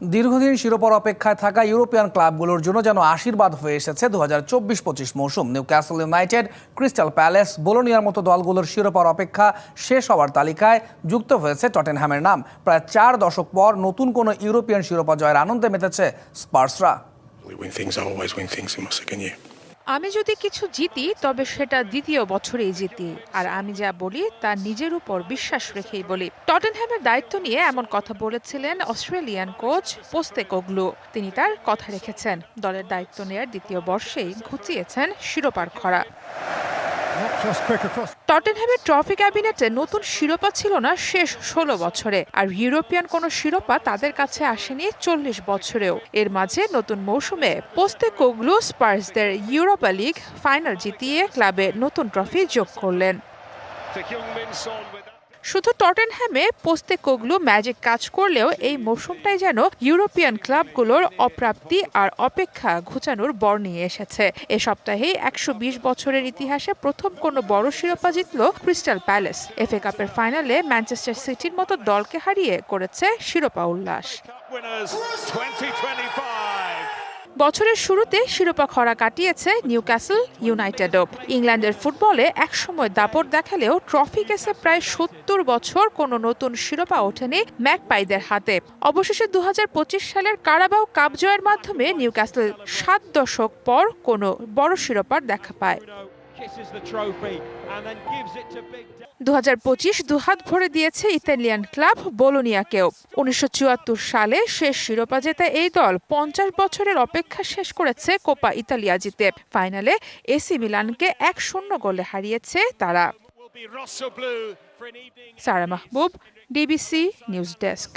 দীর্ঘদিন শিরোপার অপেক্ষায় থাকা ইউরোপিয়ান ক্লাবগুলোর জন্য যেন আশীর্বাদ হয়ে এসেছে দু হাজার চব্বিশ পঁচিশ মৌসুম। Newcastle United, Crystal Palace, বোলোনিয়ার মতো দলগুলোর শিরোপার অপেক্ষা শেষ হওয়ার তালিকায় যুক্ত হয়েছে টটেনহ্যামের নাম। প্রায় চার দশক পর নতুন কোনো ইউরোপিয়ান শিরোপা জয়ের আনন্দে মেতেছে স্পার্সরা। আমি যদি কিছু জিতি, তবে সেটা দ্বিতীয় বছরেই জিতি। আর আমি যা বলি, তা নিজের উপর বিশ্বাস রেখেই বলি। টটেনহ্যামের দায়িত্ব নিয়ে এমন কথা বলেছিলেন অস্ট্রেলিয়ান কোচ পোস্তে কোগলু তিনি তার কথা রেখেছেন। দলের দায়িত্ব নেয়ার দ্বিতীয় বর্ষেই ঘুচিয়েছেন শিরোপার খরা। টটেনহ্যামের ট্রফি ক্যাবিনেটে নতুন শিরোপা ছিল না শেষ ষোলো বছরে। আর ইউরোপিয়ান কোনো শিরোপা তাদের কাছে আসেনি চল্লিশ বছরেও। এর মাঝে নতুন মৌসুমে পোস্তে কোগলু স্পার্সদের ইউরোপা লিগ ফাইনাল জিতিয়ে ক্লাবে নতুন ট্রফি যোগ করলেন। শুধু টটেনহ্যামে পোস্তে কোগলু ম্যাজিক কাজ করলেও এই মৌসুমটাই যেন ইউরোপিয়ান ক্লাবগুলোর অপ্রাপ্তি আর অপেক্ষা ঘুচানোর বর নিয়ে এসেছে। এ সপ্তাহেই একশো বছরের ইতিহাসে প্রথম কোনো বড় শিরোপা জিতল ক্রিস্টাল প্যালেস। এফএ কাপের ফাইনালে ম্যানচেস্টার সিটির মতো দলকে হারিয়ে করেছে শিরোপা উল্লাস। 2025. বছরের শুরুতে শিরোপা খরা কাটিয়েছে নিউক্যাসল ইউনাইটেডও। ইংল্যান্ডের ফুটবলে একসময় দাপট দেখালেও ট্রফি কেসে প্রায় সত্তর বছর কোনো নতুন শিরোপা ওঠেনি ম্যাকপাইদের হাতে। অবশেষে দু হাজার পঁচিশ সালের কারাবাও কাপ জয়ের মাধ্যমে নিউক্যাসল সাত দশক পর কোনো বড় শিরোপার দেখা পায়। দু হাজার পঁচিশ দুহাত ভরে দিয়েছে ইতালিয়ান ক্লাব বোলোনিয়াকেও। উনিশশো চুয়াত্তর সালে শেষ শিরোপা জেতা এই দল পঞ্চাশ বছরের অপেক্ষা শেষ করেছে কোপা ইতালিয়া জিতে। ফাইনালে এসি মিলানকে এক শূন্য গোলে হারিয়েছে তারা. Sara Mahbub DBC news desk.